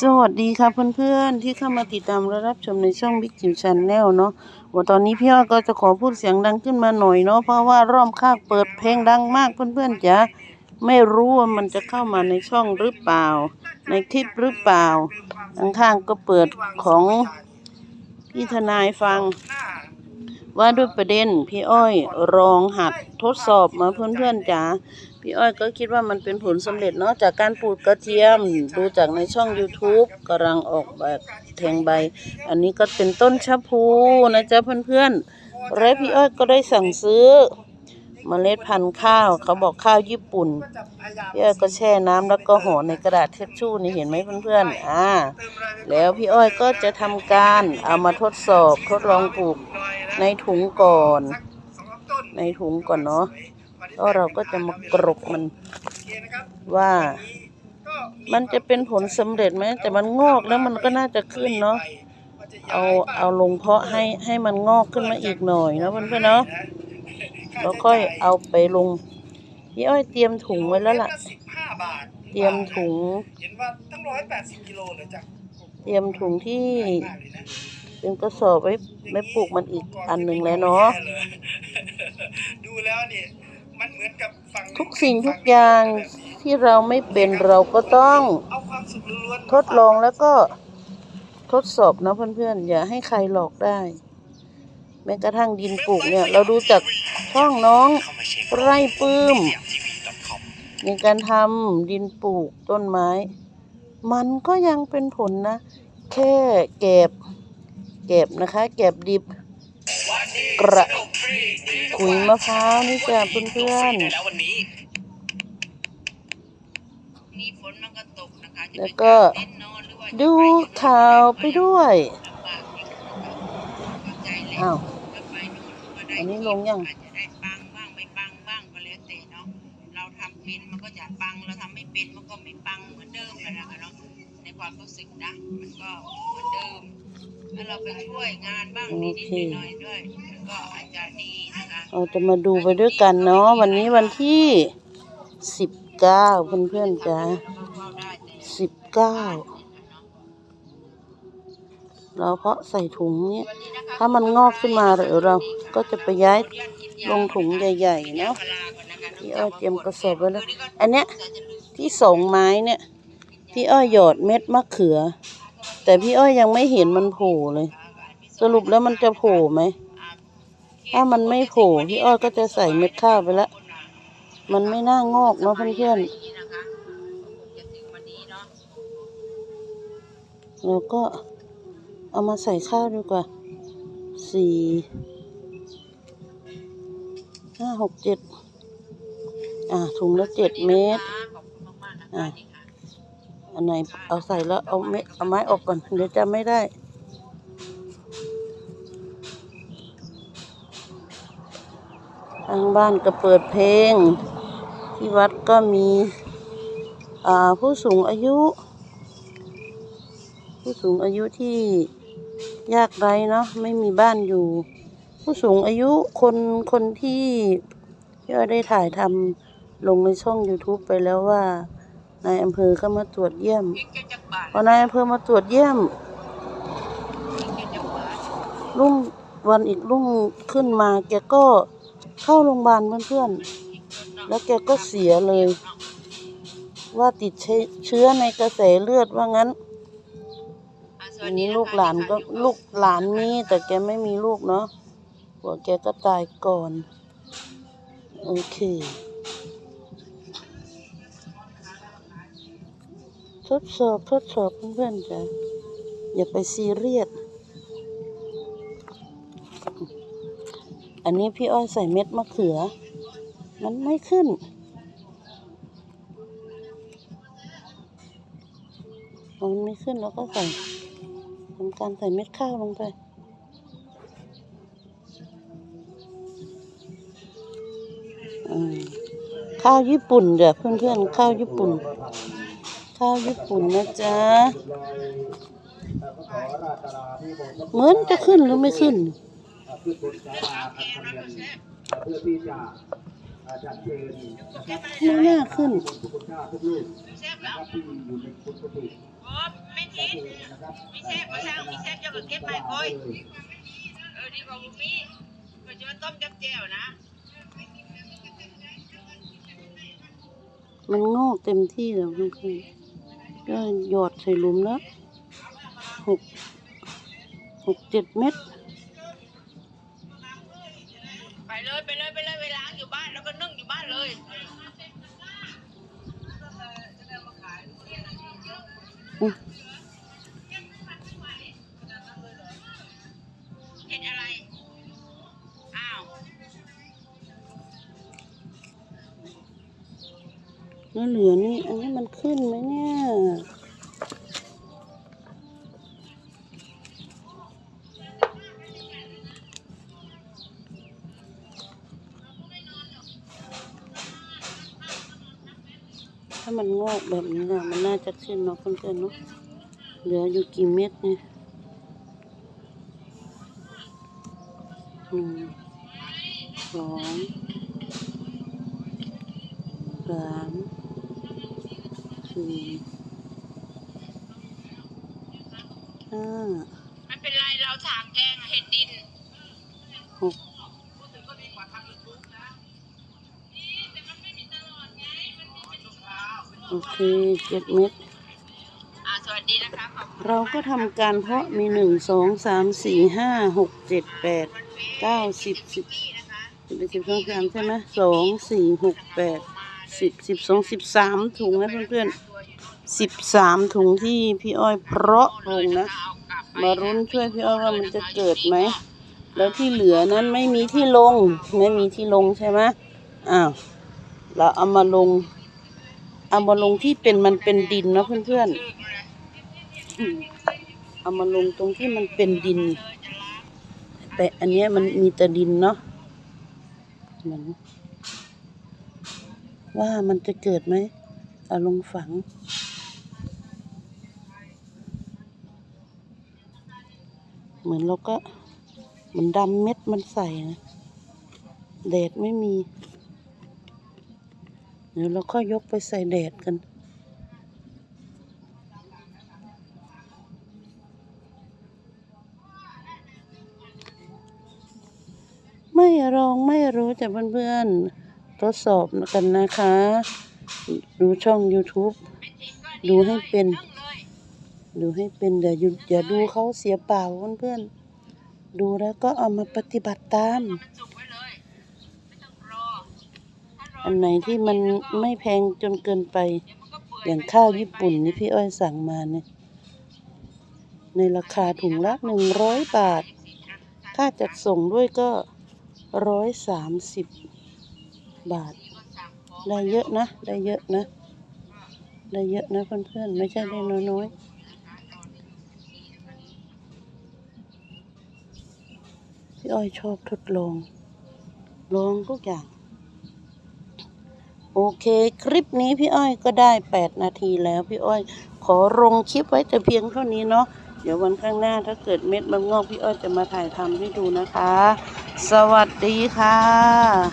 สวัสดีค่ะเพื่อนๆที่เข้ามาติดตามและรับชมในช่องบิ๊กจิ๋วชาแนลเนาะว่าตอนนี้พี่อ้อยก็จะขอพูดเสียงดังขึ้นมาหน่อยเนาะเพราะว่าร่อมข้างเปิดเพลงดังมากเพื่อนๆจ๋าไม่รู้ว่ามันจะเข้ามาในช่องหรือเปล่า ในคลิปหรือเปล่าข้างๆก็เปิดของพี่ทนายฟัง ว่าด้วยประเด็นพี่อ้อยลองหัดทดสอบมาเพื่อนๆจ๋า พี่อ้อยก็คิดว่ามันเป็นผลสำเร็จเนาะจากการปลูกกระเทียมดูจากในช่อง YouTube กำลังออกแบบแทงใบ อันนี้ก็เป็นต้นชะพูนะจ๊ะเพื่อนๆและพี่อ้อยก็ได้สั่งซื้อเมล็ดพันธุ์ข้าว เขาบอกข้าวญี่ปุ่นพี่อ้อยก็แช่น้ำแล้วก็ห่อในกระดาษเท็ชู่นี่เห็นไหมเพื่อนๆอ่าแล้วพี่อ้อยก็จะทำการเอามาทดสอบทดลองปลูกในถุงก่อน ในถุงก่อนเนาะ แล้วเราก็จะมากรบมันว่า มันจะเป็นผลสำเร็จไหมแต่มันงอกแล้วมันก็น่าจะขึ้นเนาะเอาเอาลงเพาะให้ให้มันงอกขึ้นมาอีกหน่อยนะเพื่อนๆเนาะแล้วค่อยเอาไปลงพี่อ้อยเตรียมถุงไว้แล้วล่ะสิบห้าบาทเตรียมถุงเห็นว่าตั้งร้อยแปดสิบกิโลเลยจ้ะเตรียมถุงที่มากเลยนะเป็นกระสอบไว้ไว้ปลูกมันอีกอันหนึ่งแล้วเนาะดูแล้วเนี่ย มันเหมือนกับฝั่งทุกสิ่งทุกอย่างที่เราไม่เป็นเราก็ต้องเอาความสุขล้วนๆทดลองแล้วก็ทดสอบนะเพื่อนๆ อย่าให้ใครหลอกได้ แม้กระทั่งดินปลูกเนี่ย เราดูจากช่องน้องไร่ปื้ม ในการทำดินปลูกต้นไม้ มันก็ยังเป็นผลนะ แค่เก็บ เก็บนะคะ เก็บดิบกระ ขุยมะพร้าวนี่จ้ะเพื่อนๆแล้ววันนี้มีฝนมันก็ตกนะคะจะแล้วไปก็เต้นนอนหรือว่าจะดูไปข่าวไปด้วยลำบากที่เข้าใจเลยอ้าวถ้าไปนู่นก็ได้อันนี้ลงยังอาจจะได้ปังบ้างไม่ปังบ้างก็แล้วแต่เนาะเราทำเป็นมันก็จะปังเราทำไม่เป็นมันก็ไม่ปังเหมือนเดิมกันนะคะเนาะในความรู้สึกนะ มันก็เหมือนเดิม ถ้าเราไปช่วยงานบ้างโอนิดเคๆหน่อยๆด้วยมันก็อาจจะดีนะคะเราจะมาดูไปด้วยกันเนาะวันนี้วันที่สิบเก้าเพื่อนๆจ้าเข้าได้แต่สิบเก้าเราเพาะใส่ถุงเนี่ยถ้ามันงอกขึ้นมาเดี๋ยวเราก็จะไปย้ายลงถุงใหญ่ๆเนาะพี่อ้อยเตรียมกระสอบไว้แล้ว อันเนี้ยที่สองไม้เนี่ยพี่อ้อยหยอดเม็ดมะเขือ แต่พี่อ้อยยังไม่เห็นมันโผล่เลย สรุปแล้วมันจะโผล่ไหม ถ้ามันไม่โผล่พี่อ้อยก็จะใส่เม็ดข้าวไปล้วมันไม่น่างอกเนาะเพื่อนๆแล้วก็เอามาใส่ข้าวดีกว่า สี่ห้าหกเจ็ด อ่าถุงละเจ็ดเมตร อะ อันไหนเอาใส่แล้วเอาเม็ดเอาไม้ออกก่อนเดี๋ยวจำไม่ได้ ทางบ้านก็เปิดเพลง ที่วัดก็มีอ่าผู้สูงอายุ ผู้สูงอายุที่ยากไร้เนาะไม่มีบ้านอยู่ ผู้สูงอายุคนคนที่ที่ว่าได้ถ่ายทำลงในช่อง YouTube ไปแล้วว่า นายอำเภอเข้ามาตรวจเยี่ยมพอนายอำเภอมาตรวจเยี่ยม รุ่งวันอีกรุ่งขึ้นมา แกก็เข้าโรงพยาบาลเพื่อนๆ แล้วแกก็เสียเลย ว่าติดเชื้อในกระแสเลือดว่างั้นอันนี้ลูกหลานก็ลูกหลานมีแต่แกไม่มีลูกเนาะหัวแกก็ตายก่อน โอเค ทดสอบทดสอบเพื่อนๆจ้ะอย่าไปซีเรียส อันนี้พี่อ้อยใส่เม็ดมะเขือ มันไม่ขึ้น มันไม่ขึ้นแล้วก็ใส่ทำการใส่เม็ดข้าวลงไปข้าวญี่ปุ่นเด้อเพื่อนๆข้าวญี่ปุ่น ข้าวญี่ปุ่นนะจ๊ะเหมือนจะขึ้นหรือไม่ขึ้นไม่น่าขึ้นไม่มีแซ่บมาทางมีแซ่บเจ้าก็เก็บไปคอยเออดีกว่าบุมีก็จะมาต้มจับแจ่วนะมันงอกเต็มที่แล้วเพื่อน ก็หยอดใส่หลุมแล้วหกหกเจ็ดเม็ดไปเลยไปเลยไปเลยไปล้างอยู่บ้านแล้วก็นึ่งอยู่บ้านเลย แล้วเหลือนี่ อันนี้มันขึ้นไหมเนี่ยถ้ามันงอกแบบนี้นะมันน่าจะขึ้นเนาะเพื่อนๆเนาะเหลืออยู่กี่เม็ดเนี่ยหนึ่งสองสาม สี่ห้าไม่เป็นไรเราถางแกงเห็ดดินหกโอเคเจ็ดเม็ดสวัสดีนะคะเราก็ทำการเพาะมีหนึ่งสองสามสี่ห้าหกเจ็ดแปดเก้าสิบสิบสิบเอ็ดสิบสองสามใช่ไหมสองสี่หกแปด สิบสิบสองสิบสามถุงนะเพื่อนๆสิบสามถุงที่พี่อ้อยเพราะลงนะ มารุ้นช่วยพี่อ้อยว่ามันจะเกิดไหม แล้วที่เหลือนั้นไม่มีที่ลง ไม่มีที่ลงใช่ไหมอ้าวเราเอามาลง เอามาลงที่เป็นมันเป็นดินนะเพื่อนๆอืมเอามาลงตรงที่มันเป็นดิน แต่อันนี้มันมีแต่ดินเนาะเหมือน ว่ามันจะเกิดไหมเอาลงฝัง เหมือนเราก็เหมือนดำเม็ดมันใส่นะแดดไม่มี เดี๋ยวเราก็ยกไปใส่แดดกันไม่ลองไม่รู้แต่เพื่อนๆ ทดสอบกันนะคะ ดูช่อง YouTube ดูให้เป็น ดูให้เป็นเดี๋ยวอย่าอย่าดูเขาเสียเปล่าเพื่อนๆ ดูแล้วก็เอามาปฏิบัติตาม อันไหนที่มันไม่แพงจนเกินไป อย่างข้าวญี่ปุ่นนี่พี่อ้อยสั่งมาเนี่ย ในราคาถุงละหนึ่งร้อยบาท ค่าจัดส่งด้วยก็ร้อยสามสิบ บาท ได้เยอะนะ ได้เยอะนะ ได้เยอะนะเพื่อนๆ ไม่ใช่ได้น้อยๆพี่อ้อยชอบทดลอง ลองทุกอย่าง โอเค คลิปนี้พี่อ้อยก็ได้ 8 นาทีแล้วพี่อ้อย ขอลงคลิปไว้แต่เพียงเท่านี้เนาะเดี๋ยววันข้างหน้าถ้าเกิดเม็ดมันงอกพี่อ้อยจะมาถ่ายทำให้ดูนะคะ สวัสดีค่ะ